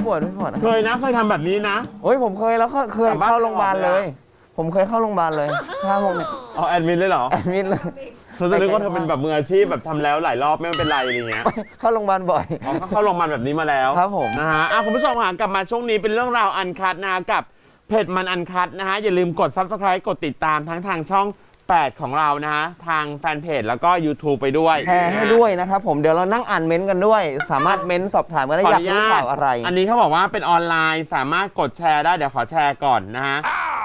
ไหมมีเซไม่ปวดไม่ปวดนะเคยนะเคยทำแบบนี้นะ โอ้ยผมเคยแล้วก็เคยกลับบ้าน เข้าโรงพยาบาลไม่ออกเลเลยยอะผมเคยเข้าโรงพยาบาลเลยถ้าพวกเนี้ยเอาแอดมินเลยเหรอแอดมิดเลยฉันจะนึกว่าเธอเป็นแบบมืออาชีพแบบทำแล้วหลายรอบไม่เป็นไรอะไรเงี้ย เข้าโรงพยาบาลบ่อย อ๋อก็เข้าโรงพยาบาลแบบนี้มาแล้วครับผม นะฮะอะคุณผู้ชมค่ะกลับมาช่วงนี้เป็นเรื่องราวอันคัดนะฮะกับเพจมันอันคัดนะฮะ อย่าลืมกด subscribe กดติดตามทั้งทางช่อง 8 ของเรานะฮะ ทางแฟนเพจแล้วก็ YouTube ไปด้วยแชร์ให้ด้วยนะครับผมเดี๋ยวเรานั่งอ่านเม้นต์กันด้วย สามารถเม้นต์สอบถามกันได้ขอออยากนุรู้ญาข่าตวอะไร อันนี้เขาบอกว่าเป็นออนไลน์สามารถกดแชร์ได้ เดี๋ยวขอแชร์ก่อนนะฮะ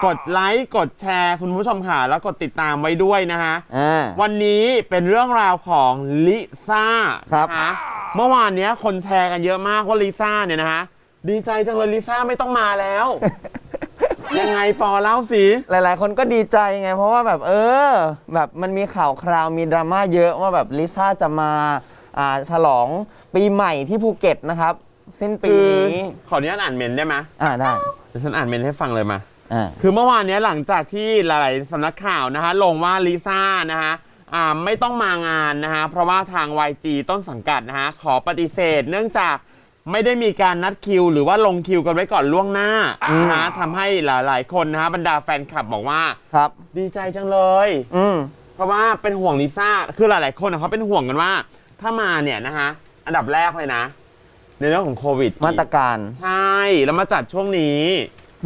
กดไลค์กดแชร์คุณผู้ชมค่ะแล้วกดติดตามไว้ด้วยนะฮะ อ่า วันนี้เป็นเรื่องราวของลิซ่าครับ นะเมื่อวานเนี้ยคนแชร์กันเยอะมากว่าลิซ่าเนี่ยนะฮะดีใจจังเลยลิซ่าไม่ต้องมาแล้ว ยังไงปอเล่าสิหลาย ๆ คนก็ดีใจไง เพราะว่าแบบเออ แบบมันมีข่าวคราวมีดราม่าเยอะว่าแบบลิซ่าจะมาอ่าฉลองปีใหม่ที่ภูเก็ตนะครับ สิ้นปีคือนี้ขออนุญาตอ่านเมนได้ไหมอ่าได้เดี๋ยวฉันอ่านเมนให้ฟังเลยมา อ่า คือเมื่อวานเนี้ยหลังจากที่หลายๆสำนักข่าวนะฮะลงว่าลิซ่านะฮะอ่าไม่ต้องมางานนะฮะเพราะว่าทาง YG ต้นสังกัดนะฮะขอปฏิเสธ เนื่องจาก ไม่ได้มีการนัดคิว หรือว่าลงคิวกันไว้ก่อนล่วงหน้านะฮะทำให้หลายๆ คนนะฮะบรรดาแฟนคลับบอกว่า ครับ ดีใจจังเลย อืม เพราะว่าเป็นห่วงลิซ่า คือหลาย ๆ คนอะเขาเป็นห่วงกันว่า ถ้ามาเนี่ยนะฮะ อันดับแรกเลยนะ ในเรื่องของโควิดมาตรการ ใช่ แล้วมาจัดช่วงนี้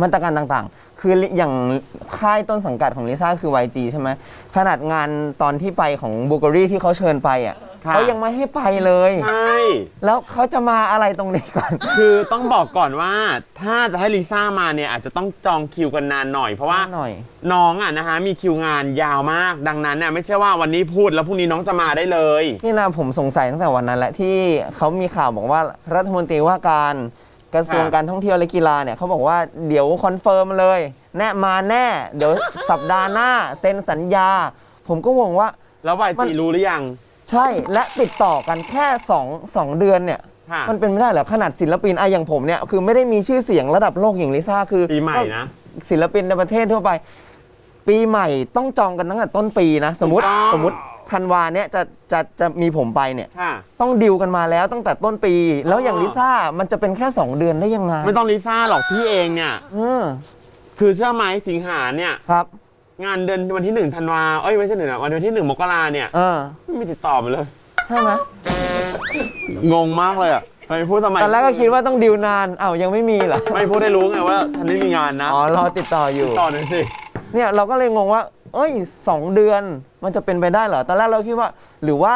มาตรการต่างๆ คืออย่างค่ายต้นสังกัดของลิซ่าคือ YG ใช่ไหมขนาดงานตอนที่ไปของบูเกอรี่ที่เขาเชิญไปอะค่ะ เขายังไม่ให้ไปเลย ใช่ แล้วเขาจะมาอะไรตรงนี้ก่อน คือต้องบอกก่อนว่าถ้าจะให้ลิซ่ามาเนี่ยอาจจะต้องจองคิวกันนานหน่อยเพราะว่า หน่อย น้องอะนะฮะมีคิวงานยาวมาก ดังนั้นเนี่ยไม่ใช่ว่าวันนี้พูดแล้วพรุ่งนี้น้องจะมาได้เลย นี่นะผมสงสัยตั้งแต่วันนั้นแหละที่เขามีข่าวบอกว่ารัฐมนตรีว่าการ กระทรวงค่ะการท่องเที่ยวและกีฬาเนี่ยเขาบอกว่าเดี๋ยวคอนเฟิร์มเลย แน่มาแน่ เดี๋ยวสัปดาห์หน้าเซ็นสัญญา ผมก็งงว่า แล้ววายมัจีนรู้หรือยัง ใช่และติดต่อกันแค่2 2เดือนเนี่ยค่ะมันเป็นไม่ได้เหรอขนาดศิลปินอะอย่างผมเนี่ยคือไม่ได้มีชื่อเสียงระดับโลกอย่างลิซ่าคือปีใหม่นะ ศิลปินในประเทศทั่วไป ปีใหม่ต้องจองกันตั้งแต่ต้นปีนะ สมมติถูกต้อง สมมติ ธันวาเนี่ยจะจะจะมีผมไปเนี่ย ค่ะ ต้องดิวกันมาแล้วตั้งแต่ต้นปี แล้วอย่างลิซ่ามันจะเป็นแค่ 2 เดือนได้ยังไงไม่ต้องลิซ่าหรอกพี่เองเนี่ย เออคือเชื่อไหมสิงหาเนี่ย ครับ งานเดือนวันที่หนึ่งธันวาเอ้ยไม่ใช่หนึ่งนะวันที่หนึ่งมกราเนี่ยเออไม่มีติดต่อมาเลย ใช่ไหมงงมากเลยอะทำไมพูดทำไมตอนแรกก็คิดว่าต้องดิวนานอ้าวยังไม่มีเหรอไม่พูดให้รู้ไงว่าฉันไม่มีงานนะอ๋อรอติดต่ออยู่ ต่อหน่อยสิเนี่ยเราก็เลยงงว่า เอ้ยสองเดือนมันจะเป็นไปได้เหรอ ตอนแรกเราคิดว่า หรือว่า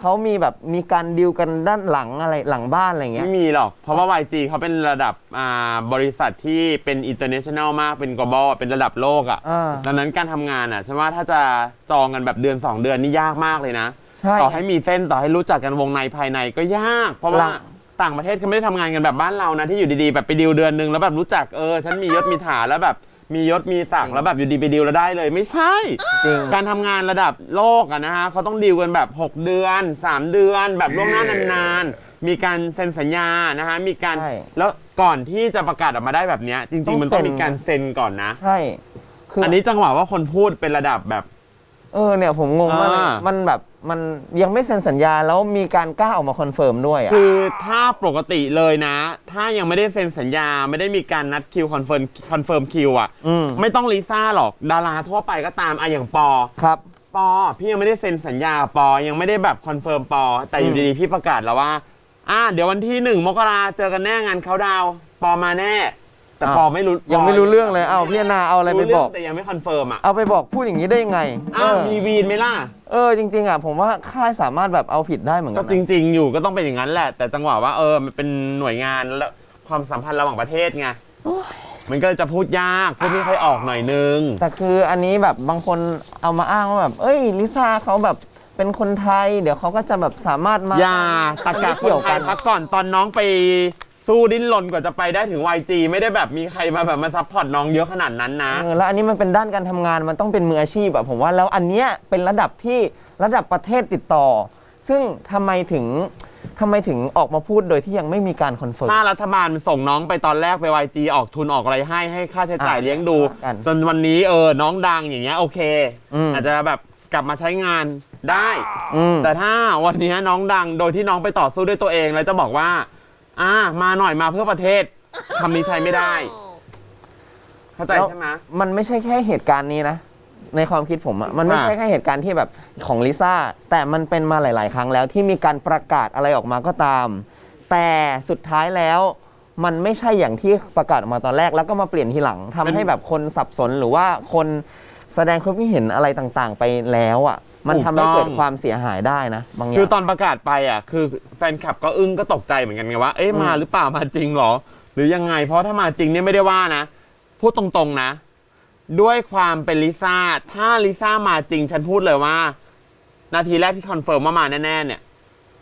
เขามีแบบมีการดิวกันด้านหลังอะไรหลังบ้านอะไรเงี้ย ไม่มีหรอก เพราะว่า YG เขาเป็นระดับอ่าบริษัทที่เป็น international มาก เป็น global เป็นระดับโลกอะ อ่าดังนั้นการทำงานอะฉันว่าถ้าจะจองกันแบบเดือน 2 เดือนนี่ยากมากเลยนะ ใช่ต่อให้มีเส้นต่อให้รู้จักกันวงในภายในก็ยาก เพราะหลัว่างต่างประเทศเขาไม่ได้ทำงานกันแบบบ้านเรานะที่อยู่ดีๆแบบไปดิวเดือนนึงแล้วแบบรู้จักเออฉันมียศมีฐานแล้วแบบ มียศมีศักดิ์แล้วแบบอยู่ดีไปดิวแล้วได้เลย ไม่ใช่จริงการทำงานระดับโลกอะนะฮะเขาต้องดีลกันแบบ 6 เดือน 3 เดือนแบบล่วงหน้านานๆ มีการเซ็นสัญญานะฮะมีการใช่ แล้วก่อนที่จะประกาศออกมาได้แบบเนี้ยจริง ๆ มันต้องต้องเซ็นมีการเซ็นก่อนนะ ใช่ คืออั อันนี้จังหวะว่าคนพูดเป็นระดับแบบ เออเนี่ยผมงงมากเลยอ่ามันแบบมันยังไม่เซ็นสัญญาแล้วมีการกล้าออกมาคอนเฟิร์มด้วยอะ คือถ้าปกติเลยนะ ถ้ายังไม่ได้เซ็นสัญญาไม่ได้มีการนัดคิวคอนเฟิร์มคอนเฟิร์มคิวอะอืม ไม่ต้องลิซ่าหรอกดาราทั่วไปก็ตามอะอย่างปอ ครับ ปอ พี่ยังไม่ได้เซ็นสัญญาปอยังไม่ได้แบบคอนเฟิร์มปอ แต่อยู่อืมดีๆ พี่ประกาศแล้วว่า อ่า เดี๋ยววันที่หนึ่งมกราเจอกันแน่งานเขาดาวน์ปอมาแน่ แต่ปอไม่รู้ยังไม่รู้เรื่องเลยเอาพี่นาเอาอะไรไปรู้เรื่บอองกแต่ยังไม่คอนเฟิร์มอะเอาไปบอกพูดอย่างนี้ได้ยังไงอ้าวเออมีวีนไหมล่ะเออจริง ๆอะผมว่าค่ายสามารถแบบเอาผิดได้เหมือนกัก็นจนะริง ๆ อยู่ก็ต้องเป็นอย่างนั้นแหละ แต่จังหวะว่าเออมันเป็นหน่วยงานและความสัมพันธ์ระหว่างประเทศไงมันก็เลยจะพูดยากพูดไม่ค่อยออกหน่อยนึง แต่คืออันนี้แบบบางคนเอามาอ้างว่าแบบ เอ้ยลิซ่าเขาแบบเป็นคนไทย เดี๋ยวเขาก็จะแบบสามารถมาอย่าตะกาไม่คเกี่นยวไทกัยนพักก่อนตอนน้องไป สู้ดิ้นรนกว่าจะไปได้ถึง YG ไม่ได้แบบมีใครมาแบบมาซัพพอร์ตน้องเยอะขนาดนั้นนะ เออแล้วอันนี้มันเป็นด้านการทำงานมันต้องเป็นมืออาชีพอะผมว่าแล้วอันเนี้ยเป็นระดับที่ระดับประเทศติดต่อ ซึ่งทำไมถึงทำไมถึงออกมาพูดโดยที่ยังไม่มีการคอนเฟิร์ม ถ้ารัฐบาลส่งน้องไปตอนแรกไป YG ออกทุนออกอะไรให้ให้ค่าใช้จ่ายอะเลี้ยงดู กันจนวันนี้เออน้องดังอย่างเงี้ยโอเค อืม อาจจะแบบกลับมาใช้งานได้ อืม แต่ถ้าวันนี้น้องดังโดยที่น้องไปต่อสู้ด้วยตัวเองแล้วจะบอกว่า อ่ามาหน่อยมาเพื่อประเทศคำนี้ใช้ไม่ได้ เข้าใจแล้วใช่ไหมมันไม่ใช่แค่เหตุการณ์นี้นะ ในความคิดผมอะมันไม่อ่าใช่แค่เหตุการณ์ที่แบบของลิซ่าแต่มันเป็นมาหลาย ๆ ครั้งแล้วที่มีการประกาศอะไรออกมาก็ตาม แต่สุดท้ายแล้วมันไม่ใช่อย่างที่ประกาศออกมาตอนแรกแล้วก็มาเปลี่ยนทีหลังทำให้แบบคนสับสนหรือว่าคนแสดงความคิดเห็นอะไรต่าง ๆ ไปแล้วอะ มันทำให้เกิดความเสียหายได้นะบางอย่าคือง ตอนประกาศไปอะ คือแฟนคลับก็อึ้งก็ตกใจเหมือนกันไงว่า เอ๊ะมาหรือเปล่ามาจริงเหรอ หรือยังไง เพราะถ้ามาจริงเนี่ยไม่ได้ว่านะ พูดตรงๆนะ ด้วยความเป็นลิซ่า ถ้าลิซ่ามาจริงฉันพูดเลยว่า นาทีแรกที่คอนเฟิร์มว่ามาแน่ๆเนี่ย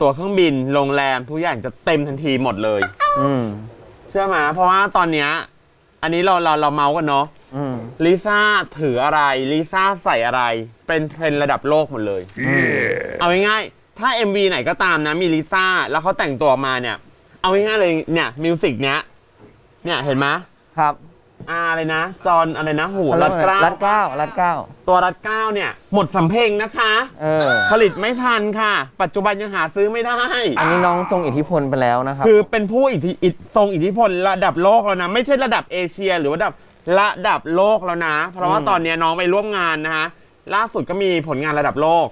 ตั๋วเครื่องบินโรงแรมทุกอย่างจะเต็มทันทีหมดเลย อืม เชื่อไหมเพราะว่าตอนเนี้ยอันนี้เราเราเราเมาส์กันเนาะอืม ลิซ่าถืออะไร ลิซ่าใส่อะไร เป็นเทรนด์ระดับโลกหมดเลย เอาง่ายๆ ถ้า MV ไหนก็ตามนะ มีลิซ่า แล้วเขาแต่งตัวมาเนี่ย เอาง่ายๆเลยเนี่ย มิวสิกเนี้ย เนี่ยเห็นไหมครับอาอะไรนะ จอนอะไรนะ หูรัดเกล้ารัดเกล้ารัดเกล้า ตัวรัดเกล้าเนี่ย หมดสำเพ็งนะคะ เออ ผลิตไม่ทันค่ะ ปัจจุบันยังหาซื้อไม่ได้ อันนี้น้องทรงอิทธิพลไปแล้วนะครับ คือเป็นผู้อิทธิอิททรงอิทธิพลระดับโลกแล้วนะ ไม่ใช่ระดับเอเชีย หรือว่าระดับ ระดับโลกแล้วนะ เพราะว่าอืมตอนนี้น้องไปร่วมงานนะฮะล่าสุดก็มีผลงานระดับโลก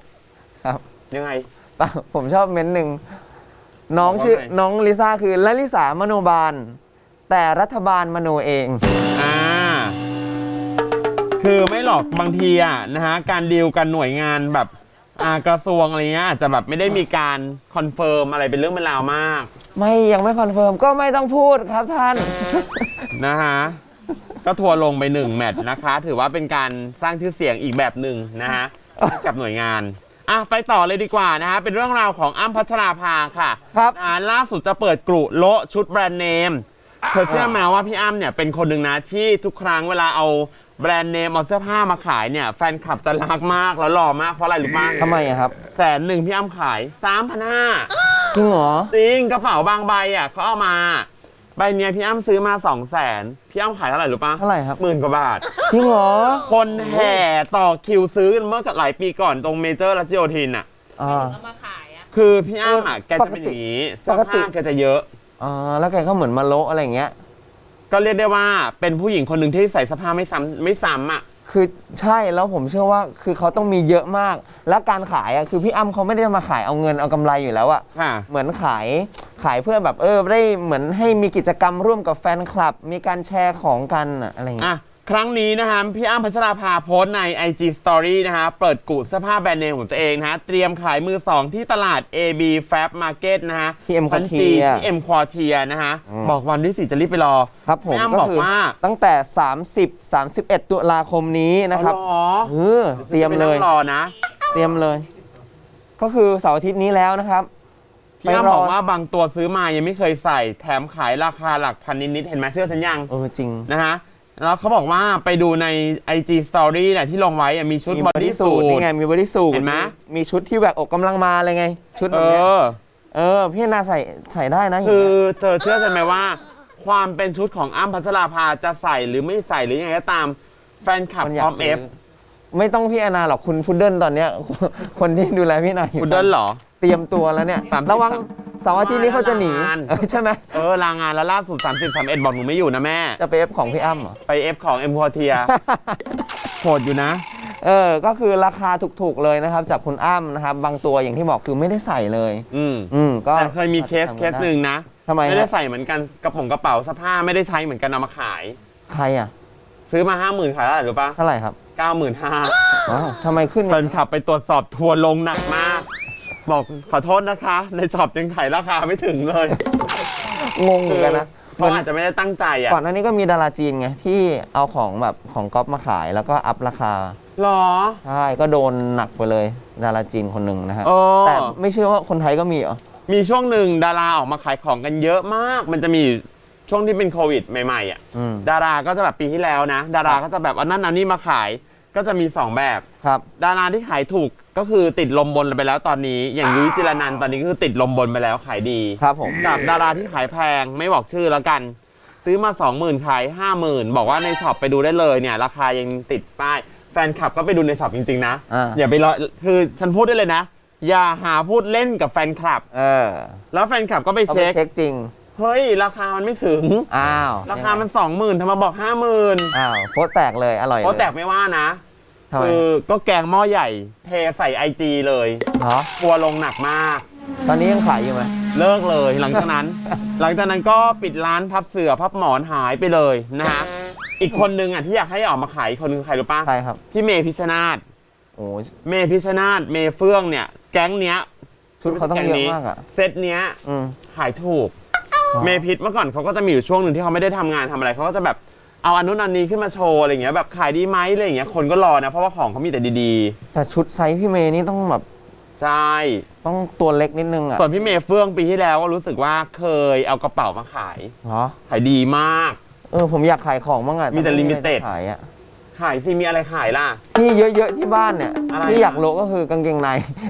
ครับยังไง เปล่าผมชอบเม้นต์หนึ่งน้องชื่อบอกว่าไง น้องลิซ่าคือละลิสามโนบาล แต่รัฐบาลมโนเอง อ่าคือไม่หรอกบางทีอะนะฮะการดีลกันหน่วยงานแบบอ่ากระทรวงอะไรเงี้ยอาจจะแบบไม่ได้มีการคอนเฟิร์มอะไรเป็นเรื่องเป็นราวมากไม่ยังไม่คอนเฟิร์มก็ไม่ต้องพูดครับท่าน นะฮะ ก็ทัวร์ลงไปหนึ่งแมตช์นะคะ ถือว่าเป็นการสร้างชื่อเสียงอีกแบบหนึ่งนะฮะให้กับหน่วยงานอะไปต่อเลยดีกว่านะฮะเป็นเรื่องราวของอ้ำพัชราภาค่ะครับ อ่าล่าสุดจะเปิดกลุโละชุดแบรนด์เนม เธอเชื่อไหมว่าพี่อ้ำเนี่ยเป็นคนหนึ่งนะที่ทุกครั้งเวลาเอาแบรนด์เนมเอาเสื้อผ้ามาขายเนี่ยแฟนคลับจะรักมากแล้วหล่อมากเพราะอะไรรู้ป่ะทำไมอะครับ แสนหนึ่งพี่อ้ำขายสามพันห้าจริงเหรอ จริงกระเป๋าบางใบอะเขาเอามา ใบเนี้ยพี่อ้ำซื้อมาสองแสนพี่อ้ำขายเท่าไหร่รู้ป่ะเท่าไหร่ครับ หมื่นกว่าบาท จริงเหรอ คนแห่ต่อคิวซื้อกันเมื่อหลายปีก่อนตรงเมเจอร์รัชโยธินอะ อ่า เอามาขายอะคือพี่อ้ำอะแกปจะกเป็นอติย่างนี้ปเสื้อกติ ผ้าแกจะเยอะ อ่าแล้วแกก็เหมือนมาโละอะไรอย่างเงี้ย ก็เรียกได้ว่าเป็นผู้หญิงคนหนึ่งที่ใส่เสื้อผ้าไม่ซ้ำไม่ซ้ำอะ คือใช่แล้วผมเชื่อว่าคือเขาต้องมีเยอะมาก แล้วการขายอะคือพี่อ้ำเขาไม่ได้มาขายเอาเงินเอากำไรอยู่แล้วอะค่ะ เหมือนขาย ขายเพื่อแบบเออได้เหมือนให้มีกิจกรรมร่วมกับแฟนคลับ มีการแชร์ของกันอะอะไรอย่างเงี้ย อะครั้งนี้นะฮะพี่อ้ำพัชราภาโพสต์ใน IG Story นะฮะเปิดกุเสื้อผ้าแบรนด์เนมของตัวเองนะฮะเตรียมขายมือสองที่ตลาด AB Fab Market นะฮะที่ M ชั้นจี Quartier ที่ M Quartier นะฮะอืม บอกวันที่สี่จะรีบไปรอครับผมพี่อ้ำก็บอกคือว่าตั้งแต่ 30 31 ตุลาคมนี้นะครับอ๋อเออเตรียมเลย จะไปนั่งรอนะ เตรียมเลย ก็คือเสาร์อาทิตย์นี้แล้วนะครับ พี่อ้ำไปรอบอกว่าบางตัวซื้อมายังไม่เคยใส่แถมขายราคาหลักพันนิดๆเห็นไหมเสื้อฉันยังเออจริงนะฮะแล้วเขาบอกว่าไปดูใน IG Story เนี่ยที่ลงไว้อะมีชุดมีบบออดี้ดี้สูสูททนี่ไงมีบอดี้สูทเห็นไหมมีชุดที่แหวกอกกำลังมาเลยไง ชุดเอแบบเนี้ยอ เออพี่นาใส่ใส่ได้นะอย่างคืเงี้อยเธอเชื่อใช่ไหมว่า ความเป็นชุดของอ้ำพัชราภาจะใส่หรือไม่ใส่หรือยังไงก็ตามแฟนคลับคนพอยาร้อกมเอซื้อฟไม่ต้องพี่แอนนาหรอกคุณพุดเดิ้ลตอนเนี้ย คนที่ดูแลพี่นาอยู่คุณเดินเหรอเตรียมตัวแล้วเนี่ย สามสิบระวังเสาร์อาทิตย์นี้เขาจะหนีประมาณ เออใช่ไหมเออลางานแล้วล่าสุด 30 31 บอกหนูไม่อยู่นะแม่ จะไปเอฟของพี่อ้ำเหรอ ไปเอฟของเอ็มพอเทียโหดอยู่นะ เออ ก็คือราคาถูกๆเลยนะครับ จากคุณอ้ำนะครับ บางตัวอย่างที่บอกคือไม่ได้ใส่เลย อืมอืมก็แต่เคยมีเคสเคสหนึ่งนะ ทำไมไม่ได้ฮะใส่เหมือนกันกระป๋องกระเป๋าเสภาไม่ได้ใช้เหมือนกันเอามาขาย ใครอะซื้อมา50,000ขายเท่าไหร่รู้ปะเท่าไหร่ครับ95,000อ๋อทำไมขึ้นแฟนคลับไปตรวจสอบทัวร์ลงหนักมาก บอกขอโทษนะคะ ในช็อปยังขายราคาไม่ถึงเลยงงเหมือนกันนะเหเขามือนอาจจะไม่ได้ตั้งใจอะก่อนหน้านี้ก็มีดาราจีนไงที่เอาของแบบของก๊อปมาขายแล้วก็อัพราคาหรอ ใช่ก็โดนหนักไปเลยดาราจีนคนหนึ่งนะฮะเออแต่ไม่เชื่อว่าคนไทยก็มีเหรอมีช่วงหนึ่งดาราออกมาขายของกันเยอะมาก มันจะมีช่วงที่เป็นโควิดใหม่ๆอะอืมดาราก็จะแบบปีที่แล้วนะ ดาราก็จะแบบเอานั่นเอานี่มาขาย ก็จะมีสองแบบ ครับ ดาราที่ขายถูกก็คือติดลมบนไปแล้วตอนนี้ อย่างยุ้ยจิรนันท์ตอนนี้ก็คือติดลมบนไปแล้วขายดีครับผม กับดาราที่ขายแพงไม่บอกชื่อแล้วกัน ซื้อมา 20,000ขาย50,000 บอกว่าในช็อปไปดูได้เลยเนี่ย ราคายังติดป้ายแฟนคลับก็ไปดูในช็อปจริงๆนะอ่า อย่าไปรอคือฉันพูดได้เลยนะ อย่าหาพูดเล่นกับแฟนคลับ เออแล้วแฟนคลับก็ไปเขาไปเช็ค เช็คจริง เฮ้ย ราคามันไม่ถึง อ้าวราคามันสองหมื่นทำไมาบอกห้าหมื่นอ้าวโพสต์แตกเลยอร่อยเลยเพราะแตกไม่ว่านะทำไมคือก็แกงหม้อใหญ่เทใส่ไอจีเลยเหรอทัวร์ลงหนักมาก ตอนนี้ยังขายอยู่ไหมเลิกเลยหลังจากนั้น หลังจากนั้นก็ปิดร้านพับเสือพับหมอนหายไปเลยนะฮะอีกคนนึงอะที่อยากให้ออกมาขายอีกคนนึงใครรู้ปะใช่ครับพี่เมย์พิชชนาธโอ้ยเมย์พิชชนาธเมย์เฟื่องเนี่ย แก๊งเนี้ยชุดเขาต้องเยอะมากอะเซตเนี้ยอืมขายถูก เมย์พิชเมื่อก่อนเขาก็จะมีอยู่ช่วงหนึ่งที่เขาไม่ได้ทำงานทำอะไรเขาก็จะแบบเอาอันนู้นอันนี้ขึ้นมาโชว์อะไรอย่างเงี้ยแบบขายดีไหมอะไรอย่างเงี้ยคนก็รอนะเพราะว่าของเขามีแต่ดีแต่ชุดไซส์พี่เมย์นี่ต้องแบบๆใช่ ต้องตัวเล็กนิดนึงอะส่วนพี่เมย์เฟื่องปีที่แล้วก็รู้สึกว่าเคยเอากระเป๋ามาขาย เหรอ ขายดีมาก เออผมอยากขายของบ้างอะมีแต่ไอะไร limited จะขายอะขายสิมีอะไรขายล่ะ ที่เยอะๆที่บ้านเนี่ยอะไรที่อยากอะโลก็คือกางเกงใน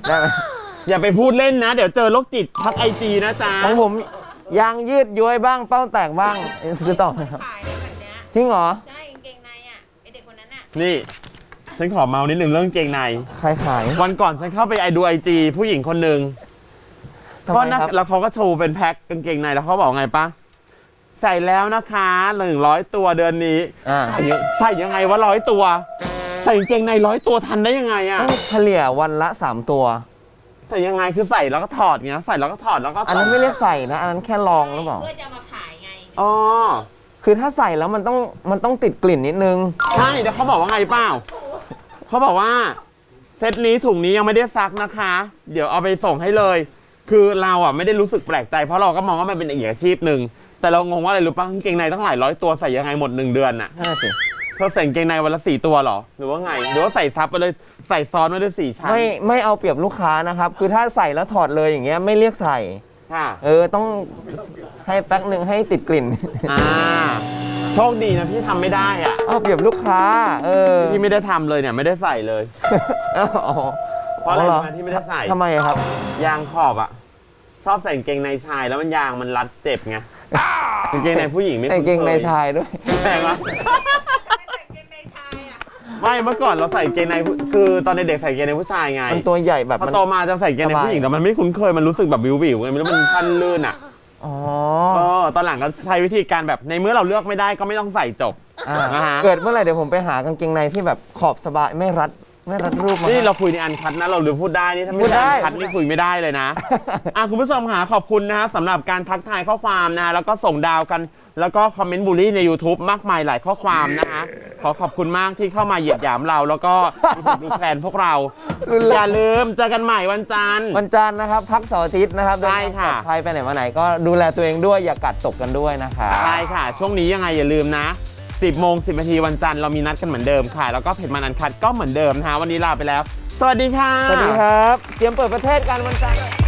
ได้ไหมอย่าไปพูดเล่นนะ เดี๋ยวเจอโรคจิตทักไอจีนะจ๊ะของผม ยางยืดย้วยบ้างเป้าแตกบ้างซื้อต่อไหมครับขายเนี่ยแบบเนี้ยจริงเหรอได้กางเกงในอะไอเด็กคนนั้นอะนี่ ฉันขอเมานิดหนึ่งเรื่องเกงใน ใครขายวันก่อนฉันเข้าไปไอดูไอจีผู้หญิงคนหนึ่งทำก็ไมนะครับแล้วเขาก็โชว์เป็นแพ็คกางเกงในแล้วเขาบอกไงปะใส่แล้วนะคะหนึ่งร้อยตัวเดือนนี้ อ่าใส่ยังใส่ยังไงวะร้อยตัว ใส่กางเกงในร้อยตัวทันได้ยังไงอะต้องเฉลี่ยวันละ 3 ตัว ใส่ยังไงคือใส่แล้วก็ถอดเงี้ยใส่แล้วก็ถอดแล้วก็อันนั้นไม่เรียกใส่นะ อันนั้นแค่ลองหรือเปล่า เพื่อจะมาขายไงอ๋อคือถ้าใส่แล้วมันต้องมันต้องติดกลิ่นนิดนึง ใช่เดี๋ยวเขาบอกว่าไงเปล่าเขาบอกว่า เซตนี้ถุงนี้ยังไม่ได้ซักนะคะ เดี๋ยวเอาไปส่งให้เลย คือเราอะไม่ได้รู้สึกแปลกใจ เพราะเราก็มองว่ามันเป็นอีกอาชีพหนึ่งแต่เรางงว่าอะไรรู้ป่ะกางเกงในตั้งหลายร้อยตัวใส่ยังไงหมดหนึ่งเดือนน่ะ นั่นนะสิ เธอใส่กางเกงในวันละสี่ตัวเหรอ หรือว่าไง หรือว่าใส่ซับไปเลย ใส่ซ้อนไว้ด้วยสี่ชั้นไม่ไม่เอาเปรียบลูกค้านะครับ คือถ้าใส่แล้วถอดเลยอย่างเงี้ยไม่เรียกใส่ ค่ะ เออต้องให้แป๊กหนึ่งให้ติดกลิ่นอ่า โชคดีนะพี่ทำไม่ได้อะ เอาเปรียบลูกค้า เออพี่ไม่ได้ทำเลยเนี่ยไม่ได้ใส่เลยอ๋อเพราะอะไรหรู้ไหมที่ไม่ได้ใส่ ทำไมอะครับ ยางขอบอะ ชอบใส่กางเกงในชายแล้วมันยางมันรัดเจ็บไงกางเกงในผู้หญิงไม่ไอ้คุ้นเกงในคชายด้วย แพงวะ ไม่เมื่อก่อนเราใส่กางเกงในผู้คือตอนเด็กๆใส่กางเกงในผู้ชายไงมันตัวใหญ่แบบพอมัน โตมาจะใส่กางเกงในผู้หญิงสบาย แต่มันไม่คุ้นเคยมันรู้สึกแบบวิวๆไงไม่รู้มันพันลื่นอะอ๋อเออตอนหลังก็ใช้วิธีการแบบในเมื่อเราเลือกไม่ได้ก็ไม่ต้องใส่จบ อ่าอ่าฮะ เกิดเมื่อไหร่เดี๋ยวผมไปหากางเกงในที่แบบขอบสบายไม่รัดไม่รัดรูปมานี่ให้เราคุยในอันคัดนะเราหรือพูดได้นี่ถ้าพูไม่ดได้ได้ อันคัดนี่คุยไม่ได้เลยนะ อะคุณผู้ชมค่ะขอบคุณนะฮะสำหรับการทักทายข้อความนะฮะแล้วก็ส่งดาวกัน แล้วก็คอมเมนต์บูลลี่ใน YouTube มากมายหลายข้อความนะฮะขอขอบคุณมากที่เข้ามาเหยียดหยามเรา แล้วก็ดูถูกดูแคลนพวกเรารุนแรอย่างลืมเจอกันใหม่วันจันทร์ วันจันทร์นะครับ พักเสาร์อาทิตย์นะครับใช่เดินทางค่ะปลอดภัยไปไหนมาไหนก็ดูแลตัวเองด้วยอย่ากัดตกกันด้วยนะคะใช่ค่ะ ช่วงนี้ยังไงอย่าลืมนะ 10โมง10นาทีวันจันทร์เรามีนัดกันเหมือนเดิมค่ะ แล้วก็เพจมันอันคัดก็เหมือนเดิมนะฮะวันนี้ลาไปแล้ว สวัสดีค่ะ สวัสดีครับ เตรียมเปิดประเทศกันวันจันทร์